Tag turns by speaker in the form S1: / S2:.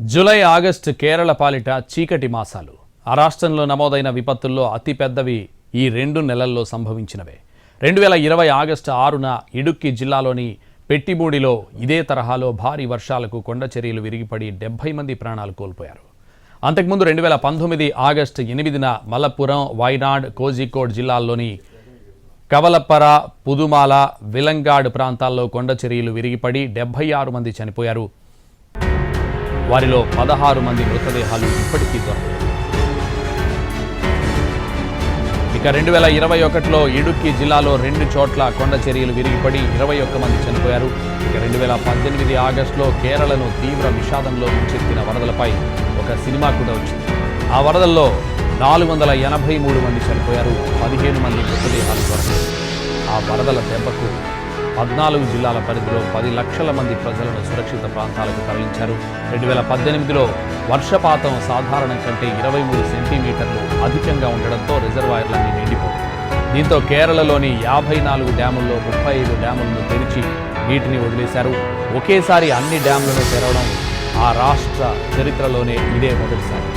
S1: July August Kerala పాలిట చీకటి మాసాలు. ఆ రాష్ట్రంలో నమోదైన విపత్తుల్లో అతిపెద్దవి ఈ రెండు నెలల్లో సంభవించినవే. రెండు వేల ఇరవై ఆగస్టు ఆరున ఇడుక్కి జిల్లాలోని పెట్టిమూడిలో ఇదే తరహాలో భారీ వర్షాలకు కొండ చర్యలు విరిగిపడి డెబ్బై మంది ప్రాణాలు కోల్పోయారు. అంతకుముందు రెండు వేల పంతొమ్మిది ఆగస్టు ఎనిమిదిన మలప్పురం వైనాడ్ కోజికోడ్ జిల్లాల్లోని కవలపర పుదుమాల విలంగాడ్ ప్రాంతాల్లో కొండ చర్యలు విరిగిపడి డెబ్బై ఆరు మంది చనిపోయారు. వారిలో పదహారు మంది మృతదేహాలు ఇప్పటికీ దొరకలేదు. ఇక రెండు వేల ఇరవై ఒకటిలో ఇడుక్కి జిల్లాలో రెండు చోట్ల కొండ చర్యలు విరిగిపడి ఇరవై ఒక్క మంది చనిపోయారు. ఇక రెండు వేల పద్దెనిమిది ఆగస్టులో కేరళను తీవ్ర విషాదంలో ముంచెత్తిన వరదలపై ఒక సినిమా కూడా వచ్చింది. ఆ వరదల్లో నాలుగు వందల ఎనభై మూడు మంది చనిపోయారు. పదిహేను మంది మృతదేహాలు దొరకలేదు. ఆ వరదల దెబ్బకు పద్నాలుగు జిల్లాల పరిధిలో పది లక్షల మంది ప్రజలను సురక్షిత ప్రాంతాలకు తరలించారు. రెండు వేల పద్దెనిమిదిలో వర్షపాతం సాధారణం కంటే ఇరవై మూడు సెంటీమీటర్లు అధికంగా ఉండడంతో రిజర్వాయర్లన్నీ నిండిపోయాయి. దీంతో కేరళలోని యాభై నాలుగు డ్యాముల్లో ముప్పై ఐదు డ్యాములను తెరిచి నీటిని వదిలేశారు. ఒకేసారి అన్ని డ్యాములను తెరవడం ఆ రాష్ట్ర చరిత్రలోనే ఇదే మొదటిసారి.